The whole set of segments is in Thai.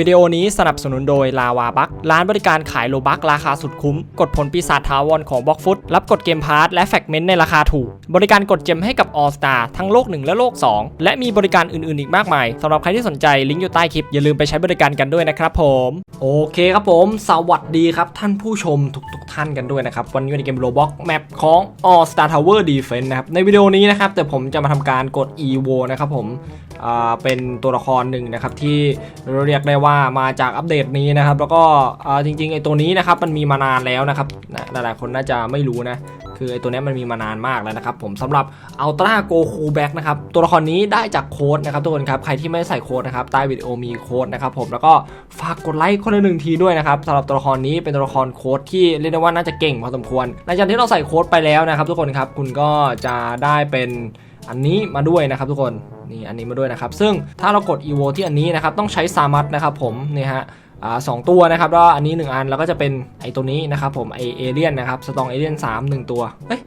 วิดีโอนี้สนับสนุนโดยลาวาบัคร้านบริการขายโลบักราคาสุดคุ้ม กดผลปีศาจทาวรของบล็อกฟุตรับกดเกมพาร์ทและแฟกเมนต์ในราคาถูก บริการกดเจมให้กับ All Star ทั้งโลก 1 และโลก 2 และมีบริการอื่นๆอีกมากมายสำหรับใครที่สนใจลิงก์อยู่ใต้คลิป อย่าลืมไปใช้บริการกันด้วยนะครับผม โอเคครับผม สวัสดีครับท่านผู้ชมทุกๆท่านกันด้วยนะครับวันนี้ในเกมโลบ็อกแมปของ All Star Tower Defense นะครับในวิดีโอนี้นะครับแต่ผมจะมาทำการกด EVO นะครับผม เป็นตัวละครหนึ่งนะครับที่เรียกได้ว่ามาจากอัปเดตนี้นะครับ แล้วก็จริงๆไอตัวนี้นะครับมันมีมานานแล้วนะครับหลายๆคนน่าจะไม่รู้นะคือไอตัวนี้มันมีมานานมากแล้วนะครับผมสำหรับอัลตร้าโกคูแบ็กนะครับตัวละครนี้ได้จากโค้ดนะครับทุกคนครับใครที่ไม่ใส่โค้ดนะครับใต้วิดีโอมีโค้ดนะครับผมแล้วก็ฝากกดไลค์คนละหนึ่งทีด้วยนะครับสำหรับตัวละครนี้เป็นตัวละครโค้ดที่เรียกได้ว่าน่าจะเก่งพอสมควรหลังจากที่เราใส่โค้ดไปแล้วนะครับ ทุกคนครับคุณก็จะได้เป็น อันนี้มาด้วยนะครับทุกคนนี่อันนี้มาด้วยนะครับซึ่งถ้าเรากด evo ที่อันนี้นะครับต้องใช้ซามัตนะครับผมนี่ฮะ สองตัวนะครับแล้วอันนี้ 1 อันแล้วก็จะเป็นไอตัวนี้นะครับผมไอเอเลียนนะครับสตองเอเลียนสามหนึ่งตัวเอ้ย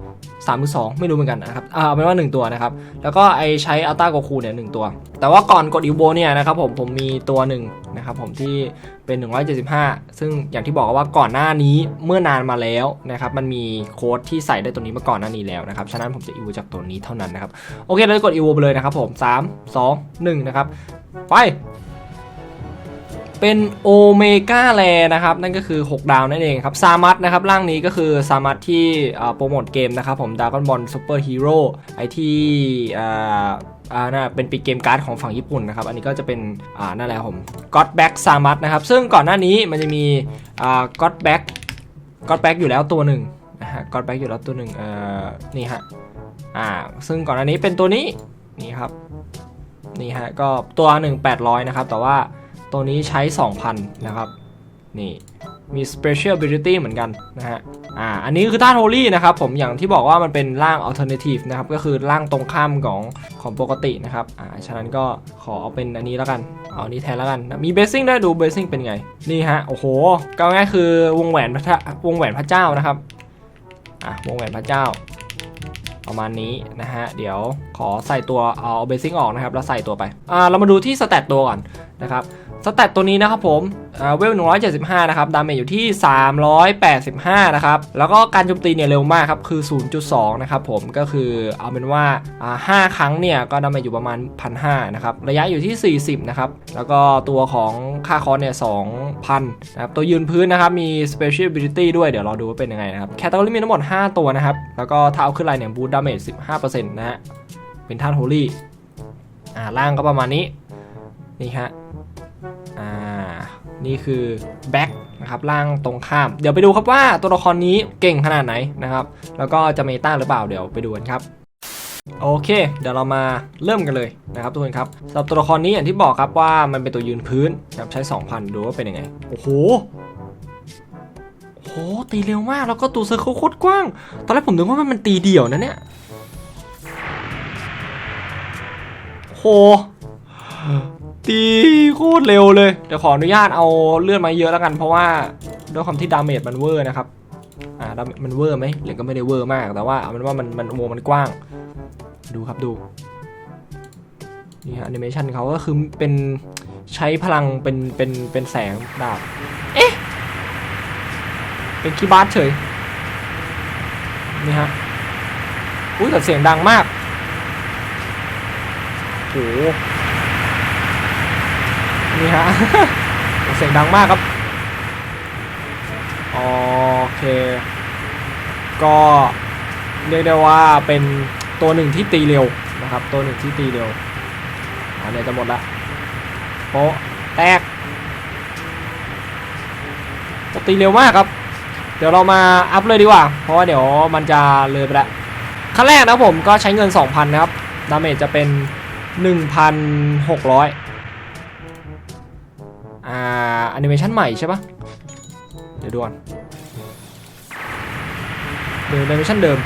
สามหรือสองไม่รู้เหมือนกันนะครับอ่าเอาเป็นว่า 1 ตัวนะครับ แล้วก็ไอใช้อัลต้าโกคูเนี่ยหตัว แต่ว่าก่อนกด evo เนี่ยนะครับผมผมมีตัวหนึ่งนะครับผมที่เป็น 175 ซึ่งอย่างที่บอกว่าก่อนหน้านี้เมื่อนานมาแล้วนะครับมันมีโค้ดที่ใส่ได้ตัวนี้มาก่อนหน้านี้แล้วนะครับฉะนั้นผมจะ evo จากตัวนี้เท่านั้นนะครับโอเคเราจะกด evo ไปเลยนะครับผม 3 2 1นะครับไป เป็นโอเมก้าแลนะครับ นั่นก็คือ 6 ดาวนั่นเองครับซามัตนะครับร่างนี้ก็คือซามัตที่โปรโมทเกมนะครับผมดากอนบอลซูเปอร์ฮีโร่ไอที่อ่าอ่าน่าเป็นปีเกมการ์ดของฝั่งญี่ปุ่นนะครับ อันนี้ก็จะเป็น อ่า นั่นแหละผมก็อดแบ็กซามัตนะครับ ซึ่งก่อนหน้านี้มันจะมี อ่าก็อดแบ็กก็อดแบ็กอยู่แล้วตัวหนึ่งนะฮะก็อดแบ็กอยู่แล้วตัวหนึ่งเอ่อ นี่ฮะ อ่า ซึ่งก่อนอันนี้เป็นตัวนี้ นี่ครับ นี่ฮะ ก็ตัวหนึ่ง800 นะครับ แต่ว่า ตัวนี้ใช้ 2,000 นะครับ นี่มี special ability เหมือนกันนะฮะ อ่า อันนี้คือท่าโทลี่นะครับ ผมอย่างที่บอกว่ามันเป็นร่าง alternative นะครับ ก็คือร่างตรงข้ามของของปกตินะครับ อ่า ฉะนั้นก็ขอเอาเป็นอันนี้แล้วกัน เอาอันนี้แทนแล้วกัน มี basing ด้วยดู basing เป็นไง นี่ฮะ โอ้โห ก็ง่ายคือวงแหวนพระวงแหวนพระเจ้านะครับ อะวงแหวนพระเจ้า ประมาณนี้นะฮะ เดี๋ยวขอใส่ตัวเอาเบสิ c ออกนะครับ แล้วใส่ตัวไป อ่า เรามาดูที่สเตตตัวก่อนนะครับ สเตตตัวนี้นะครับผมอ่าเวล 175 นะครับ ดาเมจอยู่ที่ 385 นะครับ แล้วก็การโจมตีเนี่ยเร็วมากครับ คือ 0.2 นะครับผม ก็คือเอาเป็นว่าอ่า5ครั้งเนี่ย ก็ดาเมจอยู่ประมาณ 1,500 นะครับ ระยะอยู่ที่ 40 นะครับ แล้วก็ตัวของค่าคอร์สเนี่ย 2,000 นะครับ ตัวยืนพื้นนะครับ มี special ability ด้วย เดี๋ยวเราดูว่าเป็นยังไงนะครับ แคตตาล็อมีทั้งหมด 5 ตัวนะครับ แล้วก็ถ้าเอาขึ้นไลน์เนี่ย บูทดาเมจ 15%นะฮะ เป็นท่านโฮลี่ อ่า ล่างก็ประมาณนี้ นี่ฮะ นี่คือแบ็คนะครับล่างตรงข้าม เดี๋ยวไปดูครับว่าตัวละครนี้เก่งขนาดไหนนะครับ แล้วก็จะเมตาหรือเปล่าเดี๋ยวไปดูกันครับโอเคเดี๋ยวเรามาเริ่มกันเลยนะครับทุกคนครับสำหรับตัวละครนี้อย่างที่บอกครับว่ามันเป็นตัวยืนพื้นนะครับใช้ 2,000 ดูว่าเป็นยังไง โอ้โหโอ้โหตีเร็วมากแล้วก็ตัวเซอร์เคิลโคตรกว้าง ตอนแรกผมนึกว่ามันตีเดี่ยวนะเนี่ยโห ตีโคตรเร็วเลย เดี๋ยวขออนุญาตเอาเลือดมาเยอะแล้วกัน เพราะว่าด้วยความที่ดาเมจมันเวอร์นะครับ อ่าดาเมจมันเวอร์ไหมหรือก็ไม่ได้เวอร์มาก แต่ว่าเอาเป็นว่ามันมันวงมันกว้าง ดูครับดูนี่ฮะแอนิเมชันเขาก็คือเป็นใช้พลังเป็นเป็นเป็นแสงดาบ เอ๊ะ เป็นคีย์บาร์ดเฉย นี่ฮะ อุ้ยแต่เสียงดังมากโห นี่ฮะเสียงดังมากครับโอเค ก็เรียกได้ว่าเป็นตัวหนึ่งที่ตีเร็วนะครับ ตัวหนึ่งที่ตีเร็วอันนี้จะหมดละโปะแตกตีเร็วมากครับ เดี๋ยวเรามาอัพเลยดีกว่า เพราะว่าเดี๋ยวมันจะเลยไปละขั้นแรกนะผมก็ใช้เงิน 2,000 นะครับ ดาเมจจะเป็น 1,600 อ่าแอนิเมชันใหม่ใช่ปะเดี๋ยวดูก่อนเดี๋ยวแอนิเมชันเดิม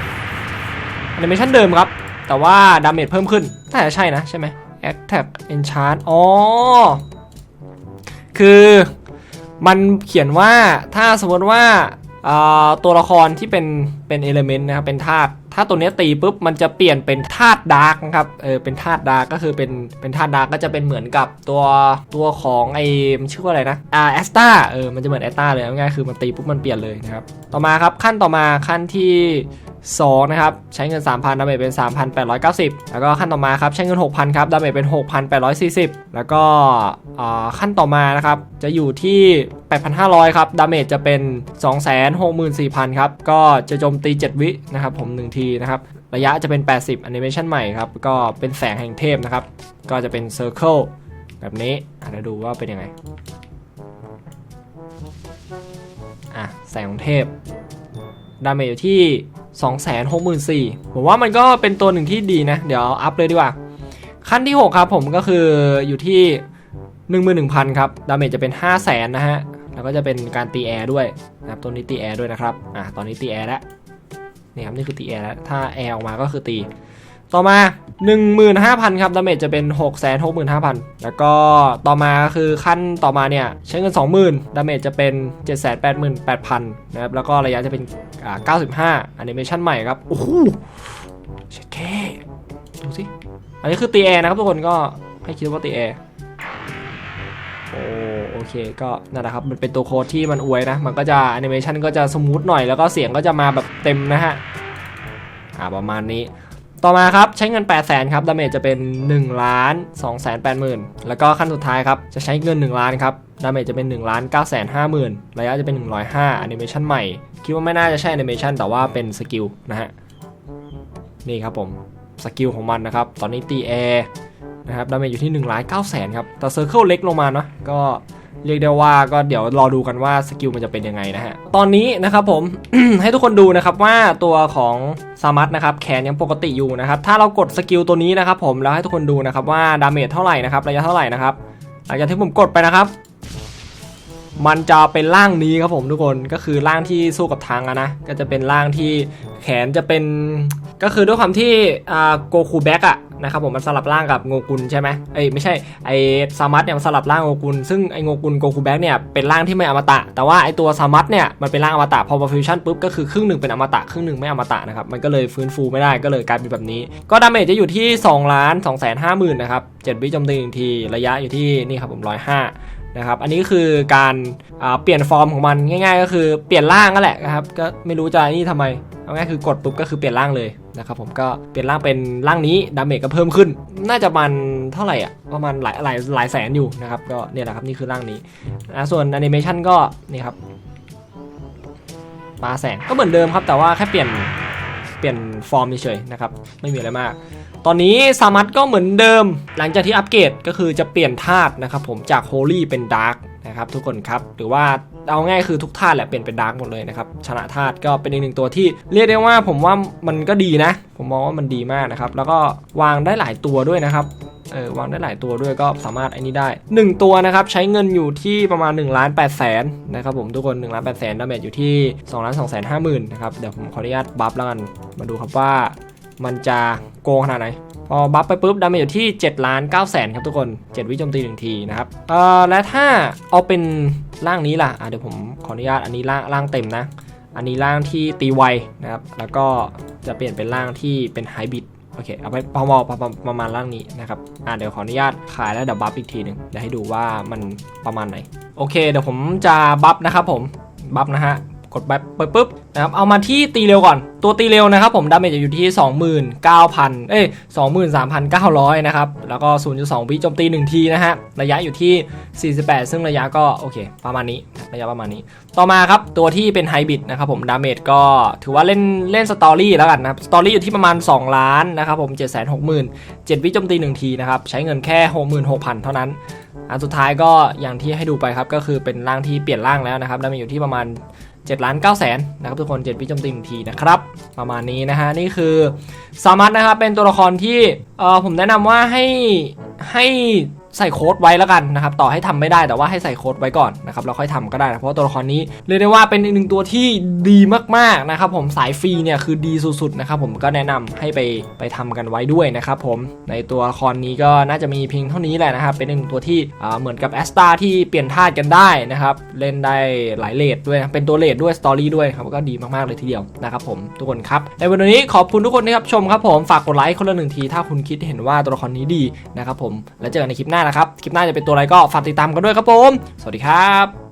แอนิเมชันเดิมครับ แต่ว่าดาเมจเพิ่มขึ้นน่าจะใช่นะใช่ไหม Attack Enchant อ๋อ คือมันเขียนว่าถ้าสมมติว่าอ่าตัวละครที่เป็นเป็นเอลเมนต์นะครับเป็นธาตุ ถ้าตัวนี้ตีปุ๊บมันจะเปลี่ยนเป็นธาตุดาร์กครับ เออเป็นธาตุดาร์กก็คือเป็นเป็นธาตุดาร์กก็จะเป็นเหมือนกับตัวตัวของไอ้ชื่อว่าอะไรนะอ่าแอสตาเออมันจะเหมือนแอสตาเลยง่ายๆคือมันตีปุ๊บมันเปลี่ยนเลยนะครับ ต่อมาครับขั้นต่อมาขั้นที่ 2นะครับใช้เงิน 3,000ดาเมจเป็น 3,890 แล้วก็ขั้นต่อมาครับใช้เงิน 6,000ครับดาเมจเป็น 6,840 แล้วก็ขั้นต่อมานะครับจะอยู่ที่ 8,500 ครับดาเมจจะเป็น 264,000 ครับ ก็จะโจมตี 7 วินะครับผม1ทีนะครับระยะจะเป็น 80แอนิเมชันใหม่ครับ ก็เป็นแสงแห่งเทพนะครับ ก็จะเป็นเซอร์เคิลแบบนี้อะเดี๋ยวดูว่าเป็นยังไงอะแสงของเทพดาเมจอยู่ที่ 264,000ผมว่ามันก็เป็นตัวหนึ่งที่ดีนะ เดี๋ยวอัพเลยดีกว่า ขั้นที่ 6 ครับผมก็คืออยู่ที่ 11,000 ครับ ดาเมจจะเป็น 500,000 นะฮะ แล้วก็จะเป็นการตีแอร์ด้วยนะครับตัวนี้ตีแอร์ด้วยนะครับ อะ ตอนนี้ตีแอร์แล้วนี่ครับนี่คือตีแอร์แล้ว ถ้าแอร์ออกมาก็คือตี ต่อมา 15,000 ครับ ดาเมจจะเป็น 665,000 แล้วก็ต่อมาคือขั้นต่อมาเนี่ย ใช้เงิน 20,000 ดาเมจจะเป็น 788,000 นะครับ แล้วก็ระยะจะเป็นอ่า95แอนิเมชันใหม่ครับ โอ้โหเช็ดแค่ดูสิ อันนี้คือตีแอร์นะครับทุกคนก็ให้คิดว่าตีแอร์โอ้โอเคก็นั่นแหละครับมันเป็นตัวโค้ดที่มันอวยนะ มันก็จะแอนิเมชันก็จะสมูทหน่อยแล้วก็เสียงก็จะมาแบบเต็มนะฮะอ่าประมาณนี้ ต่อมาครับใช้เงิน 8 0 0 0 0 0ครับดาเมจจะเป็น1ล้าน2 8 0 0 0 0 แล้วก็ขั้นสุดท้ายครับจะใช้เงิน 1 ล้านครับดาเมจจะเป็น1ล้าน9 5 0 0 0 0ระยะจะเป็น 105แอนิเมชันใหม่ คิดว่าไม่น่าจะใช่แอนิเมชันแต่ว่าเป็นสกิลนะฮะนี่ครับผมสกิลของมันนะครับ ตอนนี้ตีแอร์นะครับดาเมจอยู่ที่1ล้าน9 0 0 0 0ครับแต่เซอร์เคิลเล็กลงมาเนาะก็ เรียกได้ว่าก็เดี๋ยวรอดูกันว่าสกิลมันจะเป็นยังไงนะฮะ ตอนนี้นะครับผม ให้ทุกคนดูนะครับว่าตัวของซามัตนะครับแขนยังปกติอยู่นะครับ ถ้าเรากดสกิลตัวนี้นะครับผมแล้วให้ทุกคนดูนะครับว่าดาเมจเท่าไหร่นะครับระยะเท่าไหร่นะครับหลังจากที่ผมกดไปนะครับ มันจะเป็นร่างนี้ครับผมทุกคนก็คือร่างที่สู้กับทางนะก็จะเป็นร่างที่แขนจะเป็นก็คือด้วยความที่โกคูแบ็กอะ นะครับผมมันสลับร่างกับโงกุลใช่ไหมเอ้ยไม่ใช่ไอซามัตเนี่ยมันสลับร่างโงกุลซึ่งไอโงกุลโกคูแบ็กเนี่ยเป็นร่างที่ไม่อมตะ แต่ว่าไอตัวซามัตเนี่ยมันเป็นร่างอมตะพอมาฟิวชั่นปุ๊บก็คือครึ่งหนึ่งเป็นอมตะครึ่งหนึ่งไม่อมตะนะครับมันก็เลยฟื้นฟูไม่ได้ก็เลยกลายเป็นแบบนี้ ก็ดาเมจจะอยู่ที่2ล้าน2 5 0 0 0 0นะครับ7วิโจมตีหนึ่งทีระยะอยู่ที่นี่ครับผม105นะครับ อันนี้ก็คือการเปลี่ยนฟอร์มของมันง่าย ๆ ก็คือเปลี่ยนร่างนั่นแหละนะครับ ก็ไม่รู้จะนี่ทำไมเอาง่ายคือกดปุ๊บก็คือเปลี่ยนร่างเลยนะครับผมก็เปลี่ยนร่างเป็นร่างนี้ดาเมจก็เพิ่มขึ้น น่าจะมันเท่าไหร่อะประมาณหลายหลายหลายแสนอยู่นะครับก็เนี่ยแหละครับนี่คือร่างนี้นะส่วนแอนิเมชันก็นี่ครับปลาแสงก็เหมือนเดิมครับ แต่ว่าแค่เปลี่ยนเปลี่ยนฟอร์มเฉยๆนะครับไม่มีอะไรมาก ตอนนี้ซามัตก็เหมือนเดิม หลังจากที่อัปเกรดก็คือจะเปลี่ยนธาตุนะครับผมจากโฮลี่เป็นดาร์ก นะครับทุกคนครับ หรือว่าเอาง่ายคือทุกธาตุแหละเปลี่ยนเป็นดาร์กหมดเลยนะครับ ชนะธาตุก็เป็นอีกหนึ่งตัวที่เรียกได้ว่าผมว่ามันก็ดีนะ ผมมองว่ามันดีมากนะครับ แล้วก็วางได้หลายตัวด้วยนะครับเออวางได้หลายตัวด้วยก็สามารถไอ้นี้ได้ 1 ตัวนะครับใช้เงินอยู่ที่ประมาณ1ล้าน8แสนนะครับผมทุกคน1ล้าน8แสนดาเมจอยู่ที่2ล้าน2แสนห้าหมื่นนะครับเดี๋ยวผมขออนุญาตบัฟแล้วกันมาดูครับว่ามันจะโกงขนาดไหน พอบัฟไปปุ๊บดาเมจอยู่ที่7ล้าน9แสนครับทุกคน 7 วิโจมตีหนึ่งทีนะครับเอ่อและถ้าเอาเป็นร่างนี้ล่ะอะเดี๋ยวผมขออนุญาตอันนี้ร่างร่างเต็มนะ อันนี้ร่างที่ตีไวนะครับ แล้วก็จะเปลี่ยนเป็นร่างที่เป็นไฮบริดโอเค เอาไปพอมอประมาณประมาณร่างนี้นะครับ อ่าเดี๋ยวขออนุญาตขายแล้วเดี๋ยวบัฟอีกทีหนึ่งเดี๋ยวให้ดูว่ามันประมาณไหน โอเค เดี๋ยวผมจะบัฟนะครับผม บัฟนะฮะ กดบัฟไปปุ๊บ นะครับเอามาที่ตีเร็วก่อน ตัวตีเร็วนะครับผมดาเมจจะอยู่ที่ 29,000 เอ้ย 23,900 นะครับ แล้วก็ 0.2 วิโจมตี 1 ทีนะฮะ ระยะอยู่ที่ 48 ซึ่งระยะก็โอเค ประมาณนี้นะครับระยะประมาณนี้ ต่อมาครับ ตัวที่เป็นไฮบริดนะครับผมดาเมจก็ถือว่าเล่นเล่นสตอรี่แล้วกันนะครับ สตอรี่อยู่ที่ประมาณ 2 ล้านนะครับผม 760,000 7 วิโจมตี 1 ทีนะครับ ใช้เงินแค่ 66,000 เท่านั้นอันสุดท้ายก็อย่างที่ให้ดูไปครับก็คือเป็นร่างที่เปลี่ยนร่างแล้วนะครับดาเมจอยู่ที่ประมาณ 7ล้าน9แสนนะครับทุกคน7วิจมตีหนึ่งทีนะครับ ประมาณนี้นะฮะนี่คือสามัตนะครับเป็นตัวละครที่เออผมแนะนำว่าให้ให้ ใส่โค้ดไว้แล้วกันนะครับต่อให้ทำไม่ได้แต่ว่าให้ใส่โค้ดไว้ก่อนนะครับแล้วค่อยทำก็ได้นะเพราะาตัวละครนี้เรียกได้ว่าเป็นอีกหนึ่งตัวที่ดีมากๆนะครับผมสายฟรีเนี่ยคือดีสุดๆนะครับผมก็แนะนำให้ไปไปทำกันไว้ด้วยนะครับผมในตัวละครนี้ก็น่าจะมีเพียงเท่านี้แหละนะครับเป็นอีกหนึ่งตัวที่เหมือนกับแอสตาที่เปลี่ยนธาตุกันได้นะครับเล่นได้หลายเลดด้วยนะเป็นตัวเลดด้วยสตอรี่ด้วยครับก็ดีมากๆเลยทีเดียวนะครับผมทุกคนครับในวันนี้ขอบคุณทุกคนที่รับชมครับผมฝากกดไลค์คนละหนึ่งทีถ้าคุณคิดเห็นว่าตัวละครนี้ดีนะครับผมแล้วเจอกันในคลิปหน้านะครับ คลิปหน้าจะเป็นตัวอะไรก็ฝากติดตามกันด้วยครับผม สวัสดีครับ